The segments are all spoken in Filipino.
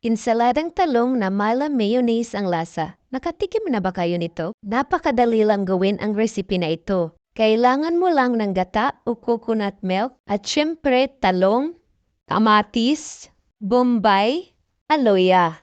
Insaladang talong na mala mayonnaise ang lasa. Nakatikim na ba kayo nito? Napakadali lang gawin ang recipe na ito. Kailangan mo lang ng gata o coconut milk at syempre talong, kamatis, bombay, aloya.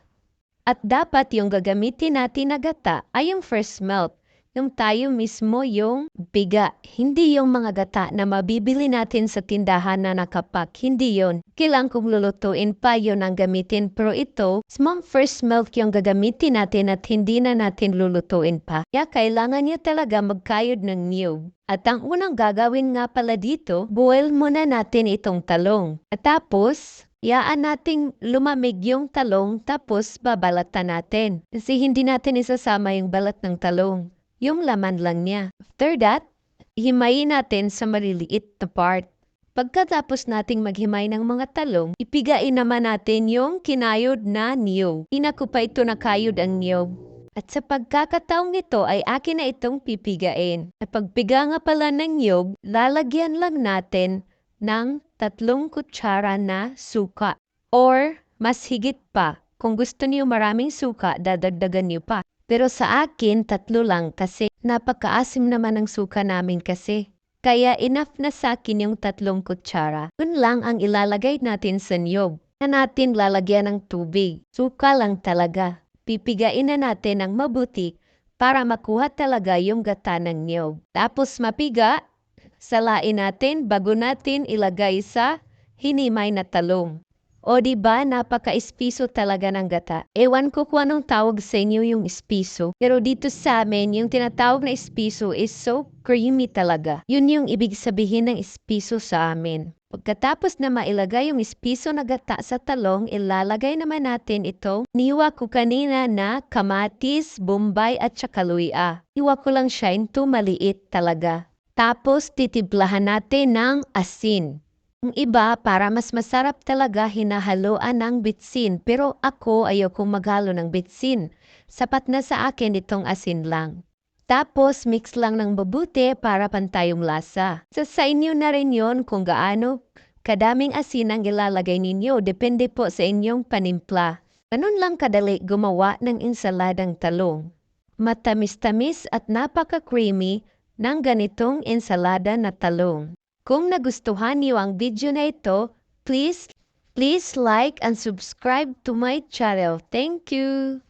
At dapat yung gagamitin natin na gata ay yung first melt. Yung tayo mismo yung biga. Hindi yung mga gata na mabibili natin sa tindahan na nakapak. Hindi yon. Kailangan kong lulutuin pa yun ang gamitin. Pero ito, small first milk yung gagamitin natin at hindi na natin lulutuin pa. Kaya kailangan niyo talaga magkayod ng niyog. At ang unang gagawin nga pala dito, boil muna natin itong talong. At tapos, Yaan nating lumamig yung talong tapos babalatan natin. Kasi hindi natin isasama yung balat ng talong. Yung laman lang niya. After that, himayin natin sa maliliit na part. Pagkatapos nating maghimay ng mga talong, ipigain naman natin yung kinayod na niyog. Ina ko pa ito nakayod ang niyog. At sa pagkakataong ito ay akin na itong pipigain. At pagpiga nga pala ng niyog, lalagyan lang natin ng tatlong kutsara na suka. Or mas higit pa, kung gusto niyo maraming suka, dadagdagan niyo pa. Pero sa akin, tatlo lang kasi napakaasim naman ang suka namin kasi. Kaya enough na sa akin yung tatlong kutsara. Yun lang ang ilalagay natin sa niyog. Na natin lalagyan ng tubig. Suka lang talaga. Pipigain na natin ng mabuti para makuha talaga yung gata ng niyog. Tapos mapiga, salain natin bago natin ilagay sa hinimay na talong. O di ba napaka-espiso talaga ng gata. Ewan ko kung anong tawag sa inyo yung espiso. Pero dito sa amin, yung tinatawag na espiso is so creamy talaga. Yun yung ibig sabihin ng espiso sa amin. Pagkatapos na mailagay yung espiso na gata sa talong, ilalagay naman natin ito. Niwa ko kanina na kamatis, bombay at saka luya. Iwa ko lang siya into maliit talaga. Tapos titiblahan natin ng asin. Ang iba, para mas masarap talaga hinahaloan ng bitsin. Pero ako ayokong maghalo ng bitsin. Sapat na sa akin itong asin lang. Tapos mix lang ng mabuti para pantayong lasa. Sa sa inyo na rin yon kung gaano kadaming asin ang ilalagay ninyo. Depende po sa inyong panimpla. Ganun lang kadali gumawa ng insaladang talong. Matamis-tamis at napaka-creamy ng ganitong ensalada na talong. Kung nagustuhan niyo ang video na ito, please, please like and subscribe to my channel. Thank you!